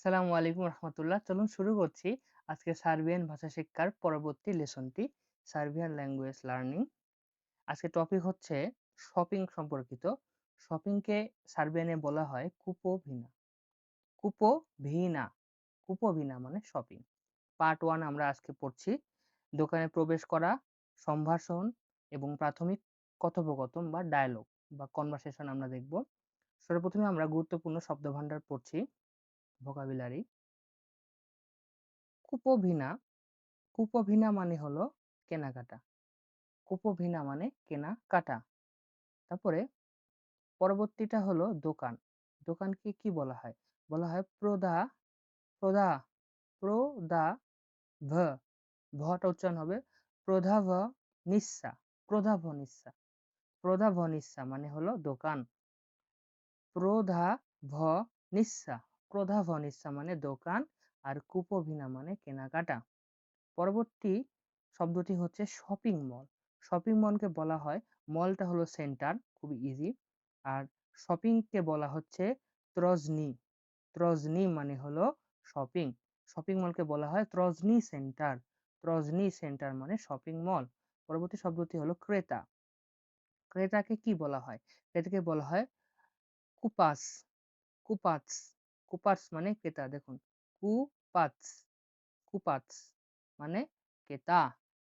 আসসালামু আলাইকুম রহমতুল্লাহ। চলুন শুরু করছি আজকে সার্বিয়ান ভাষা শিক্ষার পরবর্তী লেসনটি, সার্বিয়ান ল্যাঙ্গুয়েজ লার্নিং। আজকে টপিক হচ্ছে শপিং সম্পর্কিত। শপিংকে সার্বিয়ানে বলা হয় কুপোভিনা। কুপোভিনা কুপোভিনা মানে শপিং। পার্ট ওয়ান আমরা আজকে পড়ছি, দোকানে প্রবেশ করা, সম্ভাষণ এবং প্রাথমিক কথোপকথন বা ডায়লগ বা কনভারসেশন আমরা দেখব। সর্বপ্রথমে আমরা গুরুত্বপূর্ণ শব্দভাণ্ডার পড়ছি। ভোকাবিলারি কুপোভিনা কুপোভিনা মানে হলো কেনাকাটা। কুপোভিনা মানে কেনা কাটা তারপরে পরবর্তীটা হলো দোকান। দোকানকে কি বলা হয়? বলা হয় প্রদা প্রদা প্রদা ভ। ভটা উচ্চারণ হবে প্রধাভ নিঃসা প্রধাভ নিঃসা প্রধাভ নিঃসা মানে হলো দোকান। প্রধা ভ নিঃসা প্রধাভনিসা মানে দোকান আর কুপভিনা মানে কেনাকাটা। পরবর্তী শব্দটি হচ্ছে শপিং মল। শপিং মলকে বলা হয়, মলটা হলো সেন্টার, খুবই ইজি। আর শপিংকে বলা হচ্ছে ত্রজনি। ত্রজনি মানে হলো শপিং। শপিং মলকে বলা হয় ত্রজনি সেন্টার। ত্রজনি সেন্টার মানে শপিং মল। পরবর্তী শব্দটি হলো ক্রেতা। ক্রেতাকে কি বলা হয়? ক্রেতাকে বলা হয় কুপাস। কুপাস কুপার্স মানে ক্রেতা, দেখুন। কুপাটস কুপাটস মানে ক্রেতা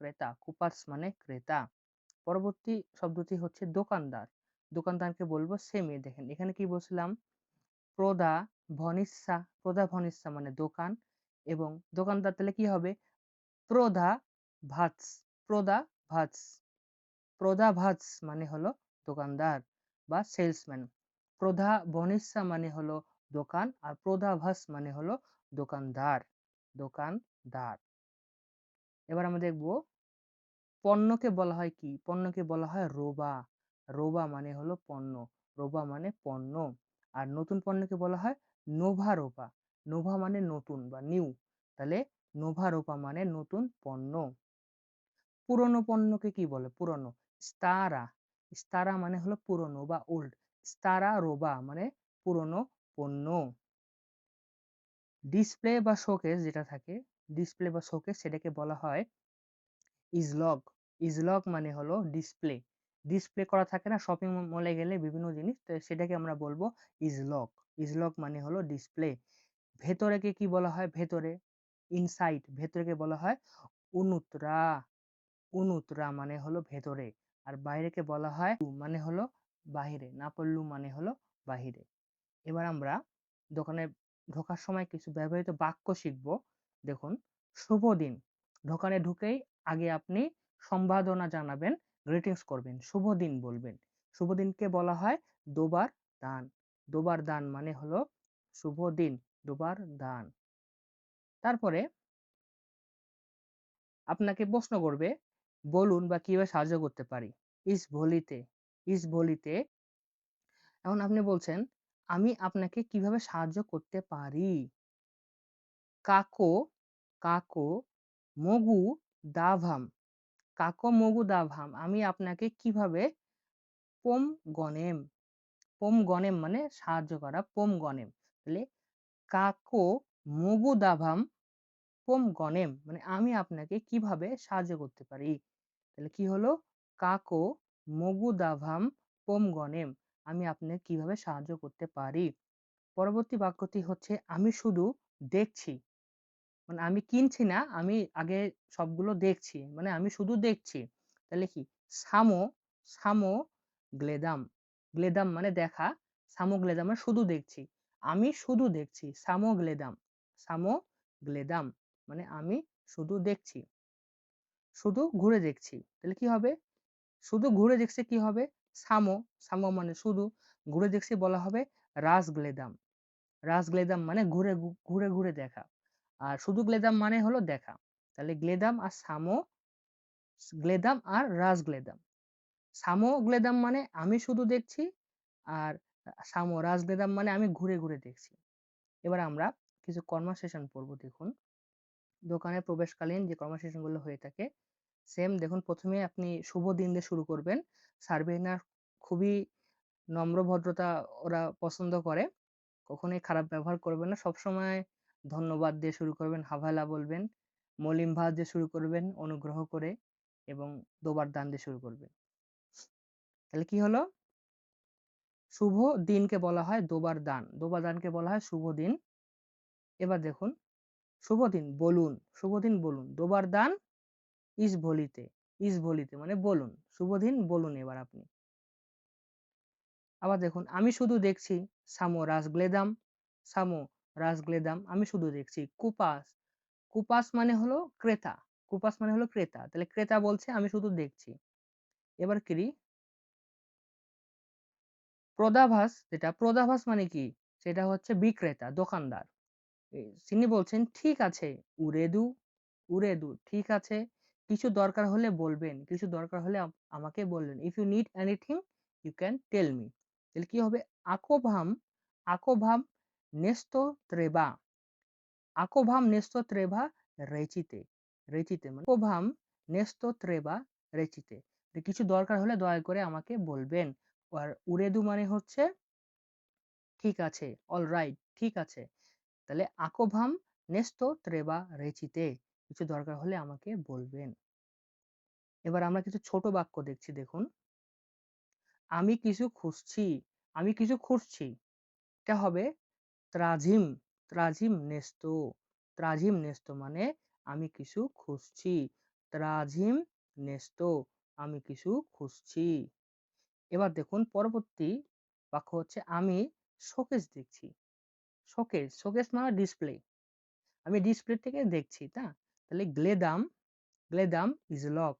ক্রেতা কুপার্স মানে ক্রেতা। পরবর্তী শব্দটি হচ্ছে দোকানদার। দোকানদারকে বলব সেমে। দেখেন, এখানে কি বলছিলাম? প্রদা ভনিসা প্রদা ভনিসা মানে দোকান এবং দোকানদার তাহলে কি হবে? প্রদা ভাতস প্রদা ভাতস প্রদা ভাতস মানে হলো দোকানদার বা সেলসম্যান। প্রধা বনিসা মানে হলো দোকান আর প্রদাভাস মানে হলো দোকানদার দোকানদার। এবার আমরা দেখব পণ্যকে বলা হয় কি? পণ্যকে বলা হয় রোবা। রোবা মানে হলো পণ্য। রোবা মানে পণ্য। আর নতুন পণ্যকে বলা হয় নোভা রোপা। নোভা মানে নতুন বা নিউ। তাহলে নোভা রোপা মানে নতুন পণ্য। পুরনো পণ্যকে কি বলে? পুরনো। স্তারা। স্তারা মানে হলো পুরনো বা ওল্ড। স্তারা রোবা মানে পুরনো পণ্য ডিসপ্লে বা শোকেস যেটা থাকে, ডিসপ্লে বা শোকেস সেটাকে বলা হয় ইজলগ ইজলগ মানে হলো ডিসপ্লে। ডিসপ্লে করা থাকে না, শপিং মলে গেলে বিভিন্ন জিনিস, তো সেটাকে আমরা বলব ইজলক ইজলক মানে হলো ডিসপ্লে। ভেতরেকে কি বলা হয়? ভেতরে। ইনসাইড ভেতরেকে বলা হয় উনুতরা। উনুতরা মানে হলো ভেতরে। আর বাইরেকে বলা হয় মানে হলো বাহিরে। নাপল্লু মানে হলো বাহিরে। এবার আমরা দোকানে ঢোকার সময় কিছু ব্যবহৃত বাক্য শিখব। দেখুন, শুভ দিন। দোকানে ঢুকেই আগে আপনি সম্বাদনা জানাবেন গ্রিটিংস করবেন, শুভ দিন বলবেন। শুভ দিনকে বলা হয় দোবার দান। দোবার দান মানে হলো শুভ দিন, দোবার দান। তারপরে আপনাকে প্রশ্ন করবে, বলুন বা কীভাবে সাহায্য করতে পারি? ইস ভলিতে। ইস ভলিতে? এখন আপনি বলছেন আমি আপনাকে কীভাবে সাহায্য করতে পারি? কাকো কাকো মগু দাভাম। কাকো মগু দাভাম। আমি আপনাকে কীভাবে পোম গনেম পোম গনেম মানে সাহায্য করা, পোম গনেম। তাহলে কাকো মগু দাভাম, পোম গনেম মানে আমি আপনাকে কীভাবে সাহায্য করতে পারি? তাহলে কি হলো? কাকো মগু দাভাম, পোম গনেম। আমি আপনাকে কীভাবে সাহায্য করতে পারি? পরবর্তী বাক্যটি হচ্ছে, আমি শুধু দেখছি। মানে আমি কিনছি না, আমি আগে সবগুলো দেখছি। মানে আমি শুধু দেখছি। তাহলে কি? সামো সামো গ্লেদাম। গ্লেদাম মানে দেখা। সামো গ্লেদাম মানে শুধু দেখছি। আমি শুধু দেখছি। সামো গ্লেদাম। সামো গ্লেদাম মানে আমি শুধু দেখছি। শুধু ঘুরে দেখছি। তাহলে কি হবে? শুধু ঘুরে দেখছে কি হবে? সামো সামো মানে শুধু। ঘুরে দেখছি বলা হবে রাস গ্লেদাম। রাস গ্লেদাম মানে ঘুরে ঘুরে ঘুরে দেখা। আর শুধু গ্লেদাম মানে হলো দেখা। তাহলে গ্লেদাম আর সামো, গ্লেদাম আর রাস গ্লেদাম। সামো গ্লেদাম মানে আমি শুধু দেখছি আর সামো রাস গ্লেদাম মানে আমি ঘুরে ঘুরে দেখছি। এবার আমরা কিছু কনভারসেশন পড়ব দেখুন। দোকানে প্রবেশকালীন যে কনভারসেশনগুলো হয়ে থাকে সেম দেখুন, প্রথমে আপনি শুভ দিন দিয়ে শুরু করবেন। সার্ভেনার খুবই নম্র ভদ্রতা ওরা পছন্দ করে। কখনোই খারাপ ব্যবহার করবে না। সবসময় ধন্যবাদ দিয়ে শুরু করবেন, হাভালা বলবেন মলিম ভাত দিয়ে শুরু করবেন, অনুগ্রহ করে এবং দোবার দান দিয়ে শুরু করবেন। তাহলে কি হলো? শুভ দিনকে বলা হয় দোবার দান। দোবার দানকে বলা হয় শুভ দিন। এবার দেখুন, শুভ দিন বলুন, শুভ দিন বলুন। দোবার দান ইস ভলিতে ইস ভলিতে মানে বলুন শুভ দিন বলুন এবার আপনি। আবার দেখুন, আমি শুধু দেখছি সামো রাসগ্লেদাম সামো রাসগ্লেদাম, আমি শুধু দেখছি কুপাস। কুপাস মানে হলো ক্রেতা, কুপাস মানে হলো ক্রেতা, তাহলে ক্রেতা বলছে, আমি শুধু দেখছি। এবার কি প্রদাভাস, যেটা, প্রদাভাস মানে কি? সেটা হচ্ছে বিক্রেতা, দোকানদার। তিনি বলছেন, ঠিক আছে উরেদু উরেদু ঠিক আছে কিছু দরকার হলে বলবেন, কিছু দরকার হলে আমাকে বলবেন if you need anything you can tell me তাহলে কি হবে? আকোভাম আকোভাম নেস্তো ত্রেবা আকোভাম নেস্তো ত্রেভা রেচিতে রেচিতে মানে আকোভাম নেস্তো ত্রেবা রেচিতে। কিছু দরকার হলে দয়া করে আমাকে বলবেন। আর উরেদু মানে হচ্ছে, ঠিক আছে অল রাইট ঠিক আছে। তাহলে আকোভাম নেস্তো ত্রেবা রেচিতে। কিছু দরকার হলে আমাকে বলবেন। এবার আমরা কিছু ছোট বাক্য দেখছি, দেখুন। আমি কিছু খুঁজছি, আমি কিছু খুঁজছি। এটা হবে ত্রাজিম ত্রাজিম নেস্তো। ত্রাজিম নেস্তো মানে আমি কিছু খুঁজছি। ত্রাজিম নেস্তো, আমি কিছু খুঁজছি। এবার দেখুন, পরবর্তী বাক্য হচ্ছে, আমি শোকেস দেখছি। শোকেস শোকেস মানে ডিসপ্লে আমি ডিসপ্লে থেকে দেখছি, তা? তাহলে গ্লেদাম গ্লেদাম ইজলক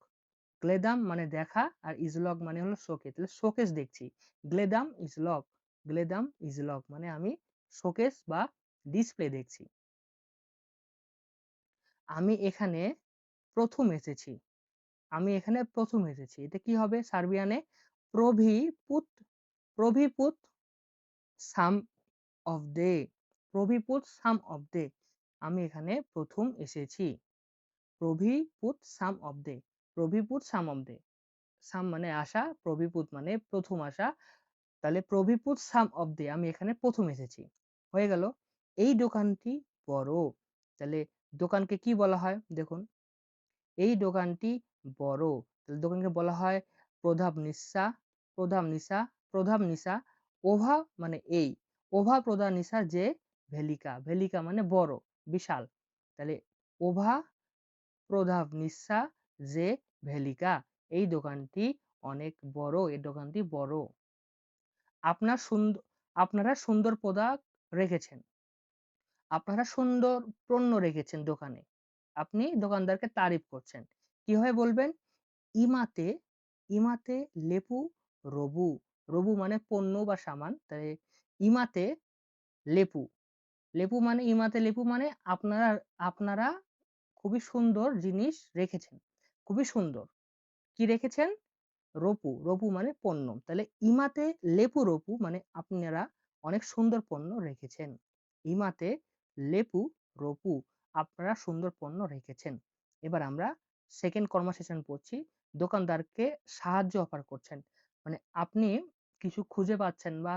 গ্লেদাম মানে দেখা আর ইজ লক মানে হলো শোকে। তাহলে শোকেস দেখছি। গ্লেদাম ইজলক গ্লেদাম ইজ লক মানে আমি শোকেস বা ডিসপ্লে দেখছি। আমি এখানে প্রথম এসেছি। আমি এখানে প্রথম এসেছি। এটা কি হবে? সার্বিয়ানে প্রভিপুত প্রভিপুত সাম অফ দে। প্রভি প্রভিপুত সাম অফ দে। আমি এখানে প্রথম এসেছি। প্রভিপুত সাম অফ দে। প্রভিপুত সাম অফ দে। সাম মানে আসা প্রভিপুত মানে প্রথম আসা তাহলে প্রভিপুত সাম অফ দে, আমি এখানে প্রথম এসেছি। হয়ে গেল। এই দোকানটি বড়। তাহলে দোকানকে কি বলা হয়? দেখুন। এই দোকানটি বড়। তাহলে দোকানকে বলা হয় প্রধাব নিঃসা, প্রধাব নিশা প্রধাব নিশা ওভা মানে এই। ওভা প্রধান নিশা যে ভেলিকা। ভেলিকা মানে বড়, বিশাল। তাহলে ওভা প্রধাব নিঃসা যে ভেলিকা। এই দোকানটি অনেক বড় এই দোকানটি বড়। আপনার সুন্দর আপনারা সুন্দর প্রোডাক্ট রেখেছেন। আপনারা সুন্দর পণ্য রেখেছেন দোকানে। আপনি দোকানদারকে তারিফ করছেন। কীভাবে বলবেন? ইমাতে ইমাতে লেপু, রবু। রবু মানে পণ্য বা সামান। তাই ইমাতে লেপু। লেপু মানে ইমাতে লেপু মানে আপনারা আপনারা খুবই সুন্দর জিনিস রেখেছেন। খুবই সুন্দর। কি রেখেছেন? রপু। রপু মানে পণ্য। তাহলে ইমাতে লেপু রপু মানে আপনারা অনেক সুন্দর পণ্য রেখেছেন। ইমাতে লেপু রপু আপনারা সুন্দর পণ্য রেখেছেন। এবার আমরা সেকেন্ড কনভারসেশন পড়ছি। দোকানদারকে সাহায্য অফার করছেন। মানে আপনি কিছু খুঁজে পাচ্ছেন বা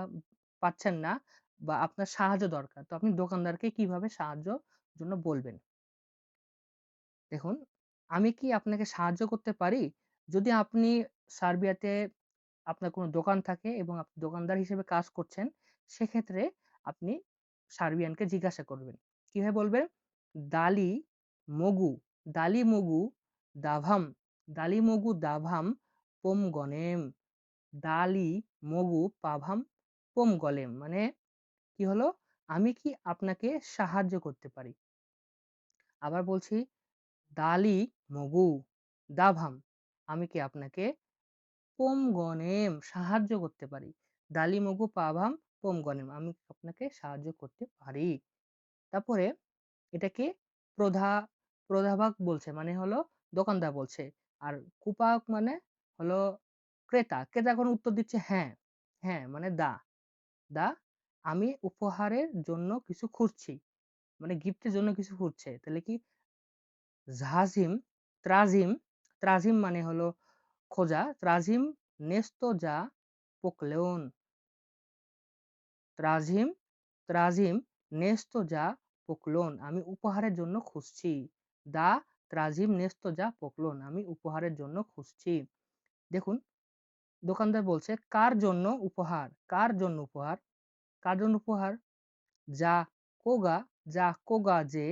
পাচ্ছেন না বা আপনার সাহায্য দরকার। তো আপনি দোকানদারকে কীভাবে সাহায্য জন্য বলবেন? দেখুন, আমি কি আপনাকে সাহায্য করতে পারি? যদি আপনি সার্বিয়াতে আপনার কোনো দোকান থাকে এবং আপনি দোকানদার হিসেবে কাজ করছেন, সেক্ষেত্রে আপনি সার্বিয়ানকে জিজ্ঞাসা করবেন। কীভাবে বলবেন? দালি মগু দালি মগু দাভাম, দালি মগু দাভাম পোম গনেম, দালি মগু পাভাম পোম গলেম। মানে কি হলো? আমি কি আপনাকে সাহায্য করতে পারি? আবার বলছি দালি, মগু, দাভাম। আমি কি আপনাকে পোম গনেম সাহায্য করতে পারি? দালি, মগু, পাভাম, পোম গনেম, আমি আপনাকে সাহায্য করতে পারি? তারপরে এটাকে প্রধা, প্রধাভাগ বলছে মানে হলো দোকানদার বলছে। আর কুপাক মানে হলো ক্রেতা। ক্রেতা এখন উত্তর দিচ্ছে হ্যাঁ হ্যাঁ মানে দা। দা, আমি উপহারের জন্য কিছু খুঁজছি। মানে গিফটের জন্য কিছু খুঁজছে। তাহলে কি ঝাজিম ত্রাজিম ত্রাজিম মানে হলো খোঁজা ত্রাজিম নেস্তো যা পোকলেওন। ত্রাজিম ত্রাজিম নেস্তো যা পোকলোন আমি উপহারের জন্য খুঁজছি। দা ত্রাজিম নেস্তো যা পোকলোন আমি উপহারের জন্য খুঁজছি। দেখুন, দোকানদার বলছে, কার জন্য উপহার? কার জন্য উপহার? কার জন্য উপহার? যা কোগা যা কোগা যে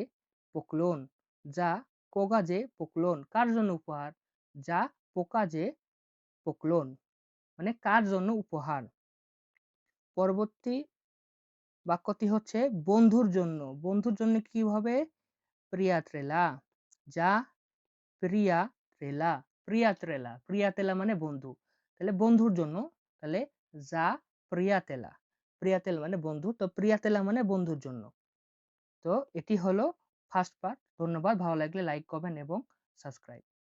পোকলোন যা কোগা যে পোকলোন, কার জন্য উপহার? যা পোকা যে পোকলোন মানে কার জন্য উপহার? পরবর্তী বাক্যটি হচ্ছে বন্ধুর জন্য। বন্ধুর জন্য কি হবে প্রিয়াত্রেলা। যা প্রিয়া ত্রেলা প্রিয়াত্রেলা প্রিয়াতেলা মানে বন্ধু। তাহলে বন্ধুর জন্য, তাহলে যা প্রিয়াতেলা প্রিয়াতেল মানে বন্ধু। তো প্রিয়াতেলা মানে বন্ধুর জন্য। তো এটি হলো ফার্স্ট পার্ট। ধন্যবাদ ভালো লাগলে লাইক করবেন এবং সাবস্ক্রাইব।